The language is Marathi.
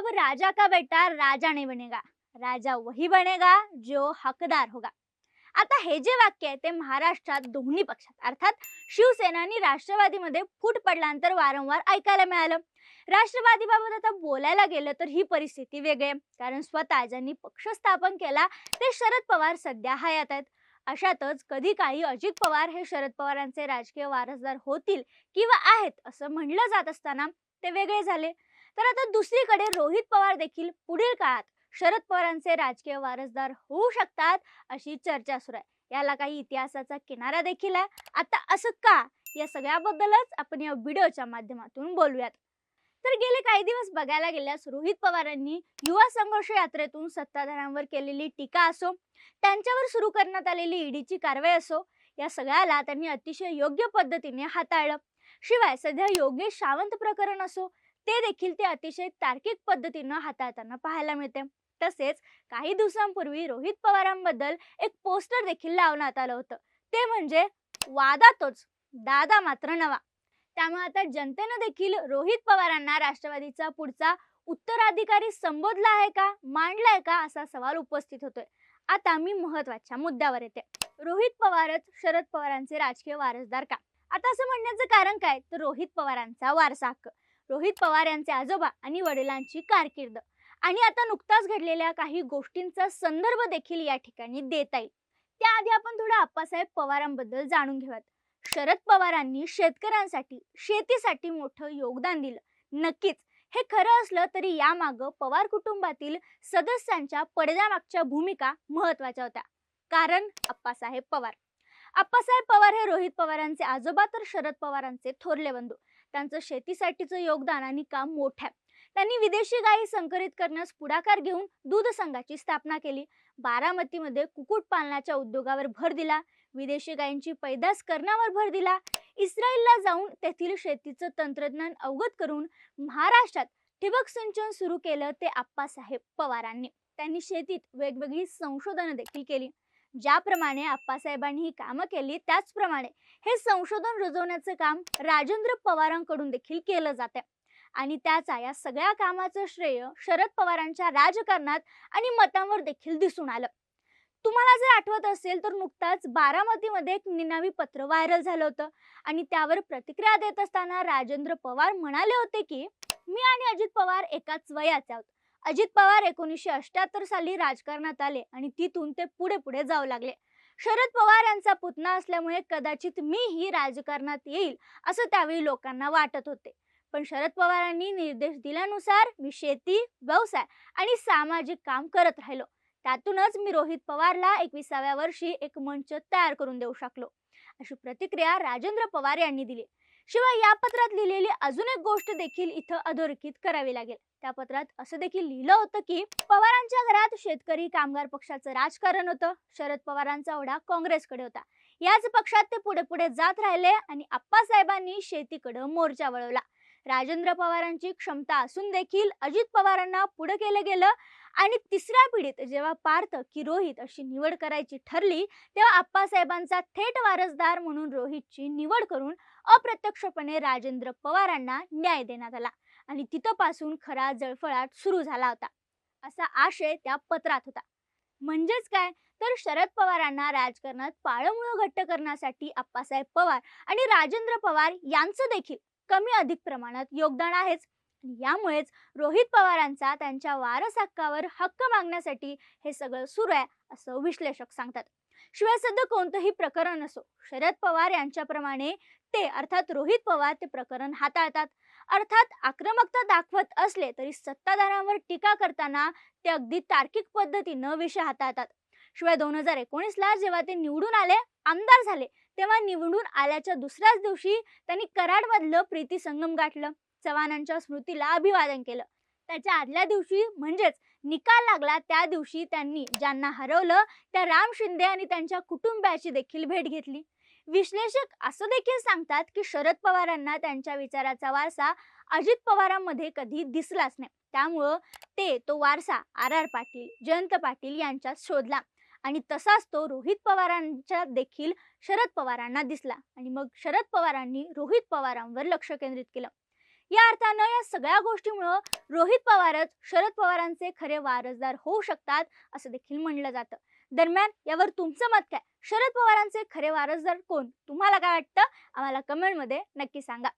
अब राजा का बेटा राजा नहीं बनेगा। राजा वही बनेगा जो हकदार होगा। आता हे जे वाक्य आहे ते महाराष्ट्रात दोन्ही पक्षात अर्थात शिवसेना आणि राष्ट्रवादीमध्ये फूट पडल्यानंतर वारंवार ऐकायला मिळालं. राष्ट्रवादीबाबत आता बोलायला गेलं तर ही परिस्थिती वेगळी आहे कारण स्वतः ज्यांनी पक्ष स्थापन केला ते शरद पवार सध्या हयात आहेत. अशातच कधी काळी अजित पवार हे शरद पवारांचे राजकीय वारसदार होतील किंवा आहेत असं म्हणलं जात असताना ते वेगळे झाले. तर आता दुसरीकडे रोहित पवार देखील पुढील काळात शरद पवारांचे राजकीय वारसदार होऊ शकतात अशी चर्चा सुरू आहे. याला काही इतिहासाचा किनारा देखील आहे. आता असं का? या सगळ्याबद्दलच आपण या व्हिडिओच्या माध्यमातून बोलूयात. तर गेले काही दिवस बघायला गेल्यास रोहित पवारांनी युवा संघर्ष यात्रेतून सत्ताधाऱ्यांवर केलेली टीका असो त्यांच्यावर सुरू करण्यात आलेली ईडीची कारवाई असो या सगळ्याला त्यांनी अतिशय योग्य पद्धतीने हाताळलं. शिवाय सध्या योगेश सावंत प्रकरण असो ते देखील ते अतिशय तार्किक पद्धतीनं हाताळताना पाहायला मिळते. तसेच काही दिवसांपूर्वी रोहित पवारांबद्दल एक पोस्टर देखील लावण्यात आलं होतं. ते म्हणजे वादातोच दादा मात्र नवा. त्यामुळे आता जनतेनं देखील रोहित पवारांना राष्ट्रवादीचा पुढचा उत्तराधिकारी संबोधला आहे का मांडलाय का असा सवाल उपस्थित होतोय. आता मी महत्त्वाच्या मुद्द्यावर येते. रोहित पवारच शरद पवारांचे राजकीय वारसदार का? आता असं म्हणण्याचं कारण काय? तर रोहित पवारांचा वारसा हक्क. रोहित पवार यांचे आजोबा आणि वडिलांची कारकीर्द. आणि आता नुकताच घडलेल्या काही गोष्टींचा संदर्भ देखील या ठिकाणी देता येईल. त्याआधी आपण थोडं आप्पासाहेब पवारांबद्दल जाणून घेऊयात. शरद पवारांनी शेतकऱ्यांसाठी शेतीसाठी मोठं योगदान दिलं. नक्कीच हे खरं असलं तरी यामागं पवार कुटुंबातील सदस्यांच्या पडद्यामागच्या भूमिका महत्त्वाच्या होत्या. कारण आप्पासाहेब पवार. आप्पासाहेब पवार हे रोहित पवारांचे आजोबा तर शरद पवारांचे थोरले बंधू. त्यांचं शेतीसाठीचं योगदान आणि काम मोठं आहे. त्यांनी विदेशी गायी संकरित करण्यास पुढाकार घेऊन दूध संघाची स्थापना केली. बारामतीमध्ये कुक्कुटपालनाच्या उद्योगावर भर दिला. विदेशी गायींची पैदास करण्यावर भर दिला. इस्रायलला जाऊन तेथील शेतीचं तंत्रज्ञान अवगत करून महाराष्ट्रात ठिबक सिंचन सुरू केलं ते आप्पासाहेब पवारांनी. त्यांनी शेतीत वेगवेगळी संशोधनं देखील केली. ज्याप्रमाणे आप्पासाहेबांनी ही कामं केली त्याचप्रमाणे हे संशोधन रुजवण्याचं काम राजेंद्र पवारांकडून देखील केलं जाते आणि त्याचा या सगळ्या कामाचं श्रेय शरद पवारांच्या राजकारणात आणि मतांवर देखील दिसून आलं. तुम्हाला जर आठवत असेल तर नुकताच बारामतीमध्ये एक निनावी पत्र व्हायरल झालं होतं. आणि त्यावर प्रतिक्रिया देत असताना राजेंद्र पवार म्हणाले होते की मी आणि अजित पवार एकाच वयाचे आहोत. अजित पवार एकोणीसशे अठ्याहत्तर साली राजकारणात आले आणि तिथून ते पुढे पुढे जाऊ लागले. शरद पवार यांचा पुतणा असल्यामुळे कदाचित मीही राजकारणात येईल असं त्यावेळी लोकांना वाटत होते. पण शरद पवारांनी निर्देश दिल्यानुसार मी शेती व्यवसाय आणि सामाजिक काम करत राहिलो. त्यातूनच मी रोहित पवारला एकविसाव्या वर्षी एक मंच तयार करून देऊ शकलो अशी प्रतिक्रिया राजेंद्र पवार यांनी दिली. शिवाय या पत्रात लिहिलेली अजून एक गोष्ट देखील इथं अधोरेखित करावी लागेल. त्या पत्रात असं देखील लिहिलं होतं की पवारांच्या घरात शेतकरी कामगार पक्षाचं राजकारण होतं. शरद पवारांचा ओढा काँग्रेसकडे होता. याच पक्षात ते पुढे पुढे जात राहिले आणि आप्पासाहेबांनी शेतीकडे मोर्चा वळवला. राजेंद्र पवारांची क्षमता असून देखील अजित पवारांना पुढे केलं गेलं. आणि तिसऱ्या पिढीत जेव्हा पार्थ की रोहित अशी निवड करायची ठरली तेव्हा आप्पासाहेबांचा थेट वारसदार म्हणून रोहितची निवड करून अप्रत्यक्षपणे राजेंद्र पवारांना न्याय देण्यात आला. आणि तिथंपासून खरा जळफळाट सुरू झाला होता. असा आशय त्या पत्रात होता. म्हणजेच काय? तर शरद पवारांना राजकारणात पाळमुळं घट्ट करण्यासाठी आप्पासाहेब पवार आणि राजेंद्र पवार यांचं देखील कमी अधिक प्रमाणात योगदान आहेच. यामुळेच रोहित पवारांचा त्यांच्या वारस हक्कावर हक्क मागण्यासाठी हे सगळं सुरू आहे असं विश्लेषक सांगतात. शिवाय सध्या कोणतंही प्रकरण असो शरद पवार यांच्याप्रमाणे ते अर्थात रोहित पवार ते प्रकरण हाताळतात. अर्थात आक्रमकता दाखवत असले तरी सत्ताधाऱ्यांवर टीका करताना ते अगदी तार्किक पद्धतीनं विषय हाताळतात. शिवाय दोन हजार एकोणीसला जेव्हा ते निवडून आले आमदार झाले तेव्हा निवडून आल्याच्या दुसऱ्याच दिवशी त्यांनी कराडमधलं प्रीती संगम गाठलं. चव्हाणांच्या स्मृतीला अभिवादन केलं. त्याच्या आदल्या दिवशी म्हणजेच निकाल लागला त्या दिवशी त्यांनी ज्यांना हरवलं त्या राम शिंदे आणि त्यांच्या कुटुंबियाची देखील भेट घेतली. विश्लेषक असं देखील सांगतात की शरद पवारांना त्यांच्या विचाराचा वारसा अजित पवारांमध्ये कधी दिसलाच नाही. त्यामुळं ते तो वारसा आर आर पाटील जयंत पाटील यांच्यात शोधला. आणि तसाच तो रोहित पवारांच्या देखील शरद पवारांना दिसला. आणि मग शरद पवारांनी रोहित पवारांवर लक्ष केंद्रित केलं. या अर्थानं या सगळ्या गोष्टीमुळं रोहित पवारच शरद पवारांचे खरे वारसदार होऊ शकतात असं देखील म्हणलं जातं. दरम्यान यावर तुमचं मत काय? शरद पवारांचे खरे वारसदार कोण? तुम्हाला काय वाटतं? आम्हाला कमेंटमध्ये नक्की सांगा.